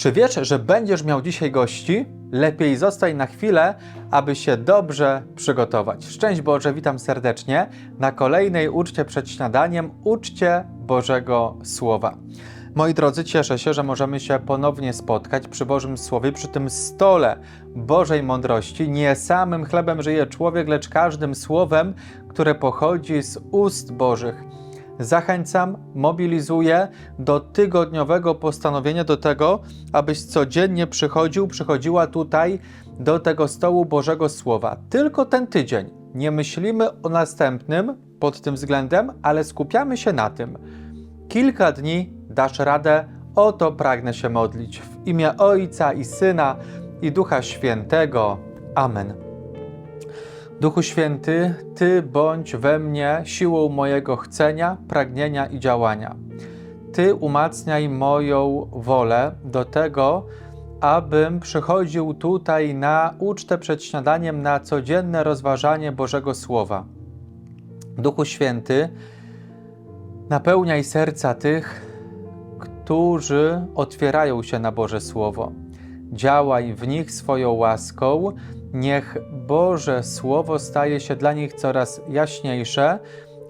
Czy wiesz, że będziesz miał dzisiaj gości? Lepiej zostań na chwilę, aby się dobrze przygotować. Szczęść Boże, witam serdecznie na kolejnej uczcie przed śniadaniem, uczcie Bożego Słowa. Moi drodzy, cieszę się, że możemy się ponownie spotkać przy Bożym Słowie, przy tym stole Bożej mądrości. Nie samym chlebem żyje człowiek, lecz każdym słowem, które pochodzi z ust Bożych. Zachęcam, mobilizuję do tygodniowego postanowienia, do tego, abyś codziennie przychodził, przychodziła tutaj do tego stołu Bożego Słowa. Tylko ten tydzień. Nie myślimy o następnym pod tym względem, ale skupiamy się na tym. Kilka dni dasz radę, o to pragnę się modlić. W imię Ojca i Syna i Ducha Świętego. Amen. Duchu Święty, Ty bądź we mnie siłą mojego chcenia, pragnienia i działania. Ty umacniaj moją wolę do tego, abym przychodził tutaj na ucztę przed śniadaniem, na codzienne rozważanie Bożego Słowa. Duchu Święty, napełniaj serca tych, którzy otwierają się na Boże Słowo. Działaj w nich swoją łaską, niech Boże Słowo staje się dla nich coraz jaśniejsze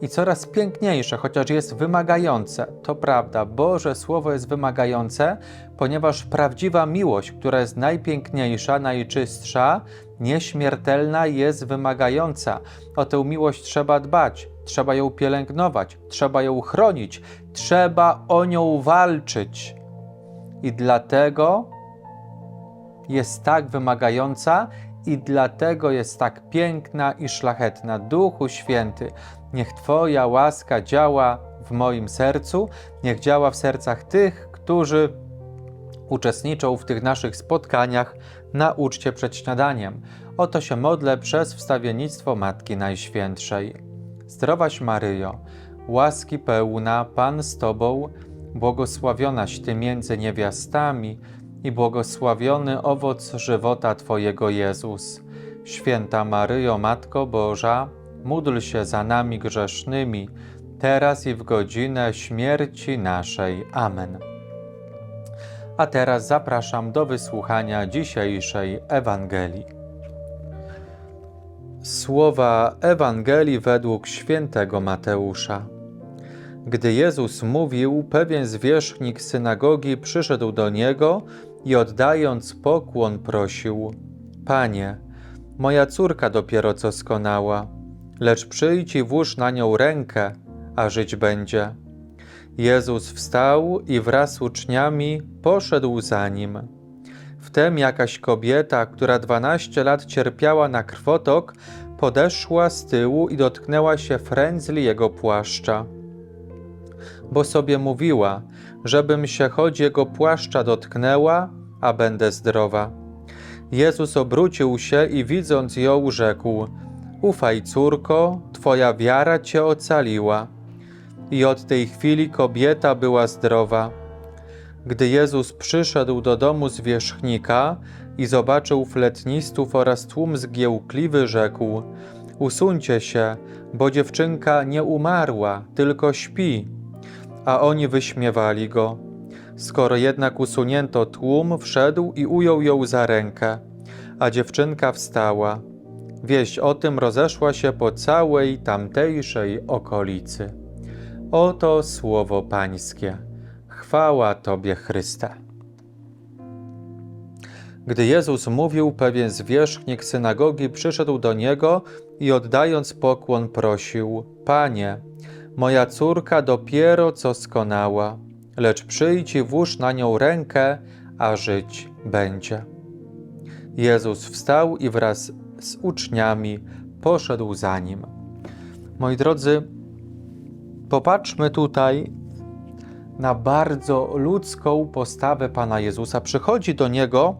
i coraz piękniejsze, chociaż jest wymagające. To prawda, Boże Słowo jest wymagające, ponieważ prawdziwa miłość, która jest najpiękniejsza, najczystsza, nieśmiertelna, jest wymagająca. O tę miłość trzeba dbać, trzeba ją pielęgnować, trzeba ją chronić, trzeba o nią walczyć. I dlatego jest tak wymagająca i dlatego jest tak piękna i szlachetna. Duchu Święty, niech Twoja łaska działa w moim sercu, niech działa w sercach tych, którzy uczestniczą w tych naszych spotkaniach na uczcie przed śniadaniem. Oto się modlę przez wstawiennictwo Matki Najświętszej. Zdrowaś Maryjo, łaski pełna, Pan z Tobą, błogosławionaś Ty między niewiastami, i błogosławiony owoc żywota Twojego Jezus. Święta Maryjo, Matko Boża, módl się za nami grzesznymi, teraz i w godzinę śmierci naszej. Amen. A teraz zapraszam do wysłuchania dzisiejszej Ewangelii. Słowa Ewangelii według świętego Mateusza. Gdy Jezus mówił, pewien zwierzchnik synagogi przyszedł do niego i oddając pokłon prosił: Panie, moja córka dopiero co skonała, lecz przyjdź i włóż na nią rękę, a żyć będzie. Jezus wstał i wraz z uczniami poszedł za nim. Wtem jakaś kobieta, która dwanaście lat cierpiała na krwotok, podeszła z tyłu i dotknęła się frędzli jego płaszcza. Bo sobie mówiła, żebym się choć jego płaszcza dotknęła, a będę zdrowa. Jezus obrócił się i widząc ją rzekł: Ufaj, córko, twoja wiara cię ocaliła. I od tej chwili kobieta była zdrowa. Gdy Jezus przyszedł do domu zwierzchnika i zobaczył fletnistów oraz tłum zgiełkliwy, rzekł: Usuńcie się, bo dziewczynka nie umarła, tylko śpi. A oni wyśmiewali go. Skoro jednak usunięto tłum, wszedł i ujął ją za rękę, a dziewczynka wstała. Wieść o tym rozeszła się po całej tamtejszej okolicy. Oto słowo Pańskie. Chwała Tobie, Chryste. Gdy Jezus mówił, pewien zwierzchnik synagogi przyszedł do niego i oddając pokłon prosił: Panie, moja córka dopiero co skonała, lecz przyjdź i włóż na nią rękę, a żyć będzie. Jezus wstał i wraz z uczniami poszedł za nim. Moi drodzy, popatrzmy tutaj na bardzo ludzką postawę Pana Jezusa. Przychodzi do niego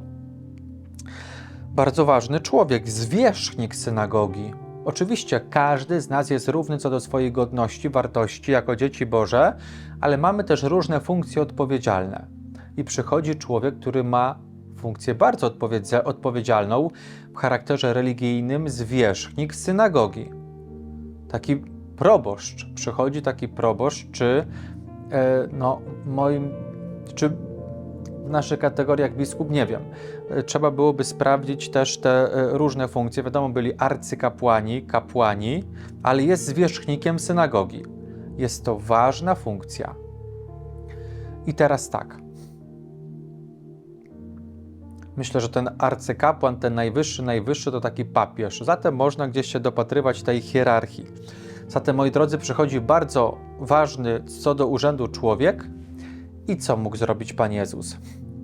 bardzo ważny człowiek, zwierzchnik synagogi. Oczywiście każdy z nas jest równy co do swojej godności, wartości jako dzieci Boże, ale mamy też różne funkcje odpowiedzialne. I przychodzi człowiek, który ma funkcję bardzo odpowiedzialną w charakterze religijnym, zwierzchnik synagogi. Taki proboszcz, przychodzi taki proboszcz, czy e, no, moim, czy w naszych kategoriach biskup, nie wiem. E, Trzeba byłoby sprawdzić też te e, różne funkcje. Wiadomo, byli arcykapłani, kapłani, ale jest zwierzchnikiem synagogi. Jest to ważna funkcja. I teraz tak. Myślę, że ten arcykapłan, ten najwyższy, najwyższy to taki papież. Zatem można gdzieś się dopatrywać tej hierarchii. Zatem, moi drodzy, przychodzi bardzo ważny co do urzędu człowiek. I co mógł zrobić Pan Jezus?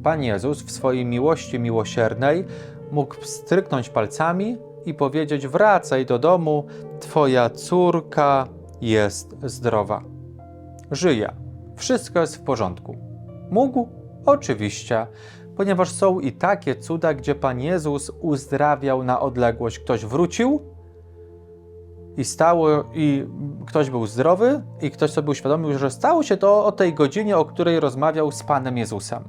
Pan Jezus w swojej miłości miłosiernej mógł stryknąć palcami i powiedzieć: Wracaj do domu, Twoja córka jest zdrowa. Żyje. Wszystko jest w porządku. Mógł? Oczywiście, ponieważ są i takie cuda, gdzie Pan Jezus uzdrawiał na odległość. Ktoś wrócił i stało, i ktoś był zdrowy, i ktoś sobie uświadomił, że stało się to o tej godzinie, o której rozmawiał z Panem Jezusem.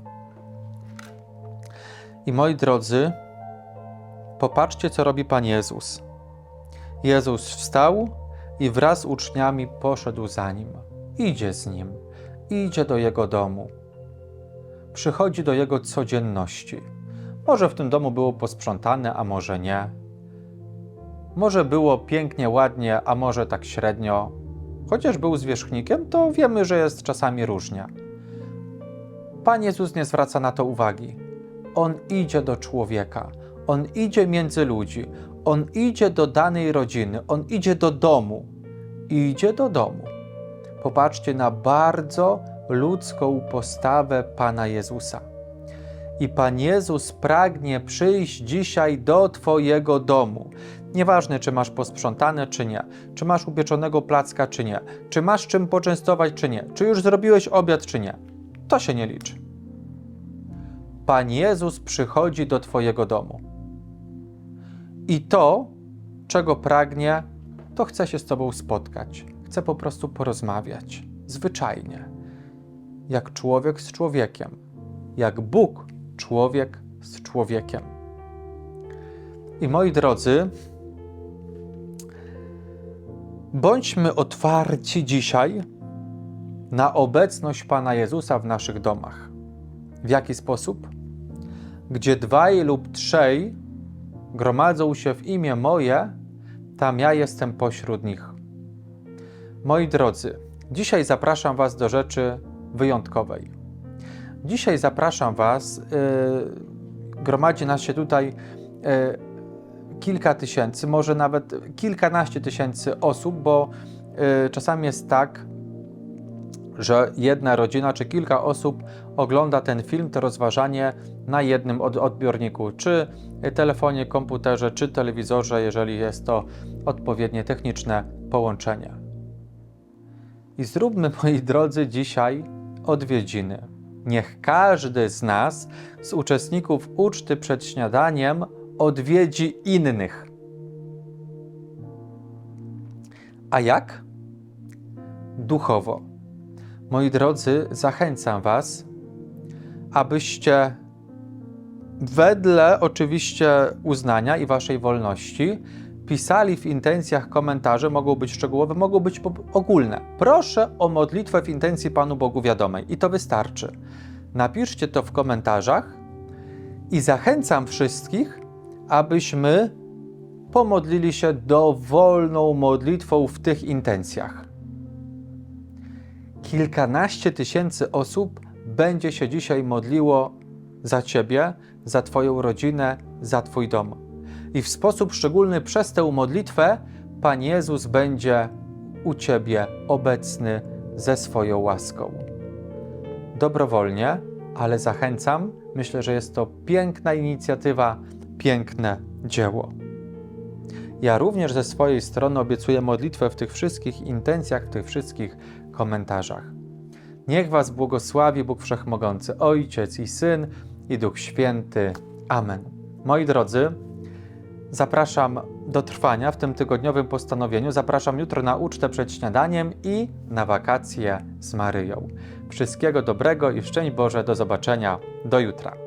I moi drodzy, popatrzcie, co robi Pan Jezus. Jezus wstał i wraz z uczniami poszedł za nim. Idzie z nim, idzie do jego domu. Przychodzi do jego codzienności. Może w tym domu było posprzątane, a może nie. Może było pięknie, ładnie, a może tak średnio. Chociaż był zwierzchnikiem, to wiemy, że jest czasami różnie. Pan Jezus nie zwraca na to uwagi. On idzie do człowieka, on idzie między ludzi, on idzie do danej rodziny, on idzie do domu. Idzie do domu. Popatrzcie na bardzo ludzką postawę Pana Jezusa. I Pan Jezus pragnie przyjść dzisiaj do Twojego domu. Nieważne, czy masz posprzątane, czy nie, czy masz upieczonego placka, czy nie, czy masz czym poczęstować, czy nie, czy już zrobiłeś obiad, czy nie. To się nie liczy. Pan Jezus przychodzi do Twojego domu. I to, czego pragnie, to chce się z Tobą spotkać. Chce po prostu porozmawiać. Zwyczajnie. Jak człowiek z człowiekiem. Jak Bóg, człowiek z człowiekiem. I moi drodzy, bądźmy otwarci dzisiaj na obecność Pana Jezusa w naszych domach. W jaki sposób? Gdzie dwaj lub trzej gromadzą się w imię moje, tam ja jestem pośród nich. Moi drodzy, dzisiaj zapraszam Was do rzeczy wyjątkowej. Dzisiaj zapraszam Was, yy, gromadzi nas się tutaj yy, kilka tysięcy, może nawet kilkanaście tysięcy osób, bo yy, czasami jest tak, że jedna rodzina czy kilka osób ogląda ten film, to rozważanie na jednym od odbiorniku, czy telefonie, komputerze, czy telewizorze, jeżeli jest to odpowiednie techniczne połączenie. I zróbmy, moi drodzy, dzisiaj odwiedziny. Niech każdy z nas, z uczestników uczty przed śniadaniem, odwiedzi innych. A jak? Duchowo. Moi drodzy, zachęcam Was, abyście wedle oczywiście uznania i Waszej wolności pisali w intencjach komentarze, mogą być szczegółowe, mogą być ogólne. Proszę o modlitwę w intencji Panu Bogu wiadomej i to wystarczy. Napiszcie to w komentarzach i zachęcam wszystkich, abyśmy pomodlili się dowolną modlitwą w tych intencjach. Kilkanaście tysięcy osób będzie się dzisiaj modliło za Ciebie, za Twoją rodzinę, za Twój dom. I w sposób szczególny przez tę modlitwę Pan Jezus będzie u Ciebie obecny ze swoją łaską. Dobrowolnie, ale zachęcam. Myślę, że jest to piękna inicjatywa, piękne dzieło. Ja również ze swojej strony obiecuję modlitwę w tych wszystkich intencjach, w tych wszystkich komentarzach. Niech Was błogosławi Bóg Wszechmogący, Ojciec i Syn i Duch Święty. Amen. Moi drodzy, zapraszam do trwania w tym tygodniowym postanowieniu. Zapraszam jutro na ucztę przed śniadaniem i na wakacje z Maryją. Wszystkiego dobrego i szczęść Boże. Do zobaczenia. Do jutra.